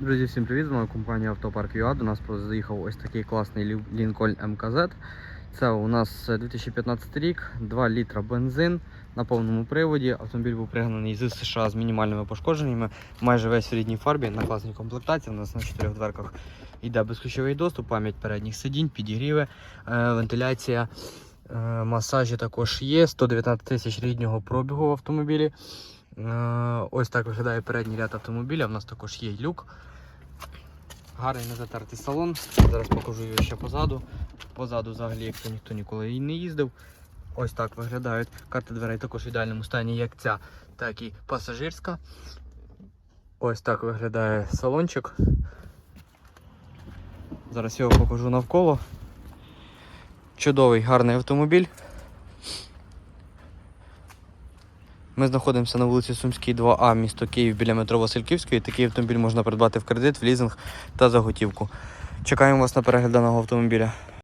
Друзі, всім привіт! З вами компанія Автопарк ЮА. До нас заїхав ось такий класний Лі- Lincoln МКЗ. Це у нас 2015 рік, 2 літра бензин на повному приводі. Автомобіль був пригнаний з США з мінімальними пошкодженнями. Майже весь в рідній фарбі на класній комплектації. У нас на чотирьох дверках йде безключовий доступ, пам'ять передніх сидінь, підігріви, е, вентиляція. е, Масажі також є. 119 тисяч ріднього пробігу в автомобілі. Е, Ось так виглядає передній ряд автомобіля. У нас також є люк. Гарний незатертий салон. Зараз покажу його ще позаду. Позаду взагалі, якщо ніхто ніколи і не їздив. Ось так виглядають. Карта дверей також в ідеальному стані, як ця, так і пасажирська. Ось так виглядає салончик. Зараз його покажу навколо. Чудовий гарний автомобіль. Ми знаходимося на вулиці Сумській, 2А, місто Київ біля метро Васильківської. Такий автомобіль можна придбати в кредит, в лізинг та за готівку. Чекаємо вас на перегляд даного автомобіля.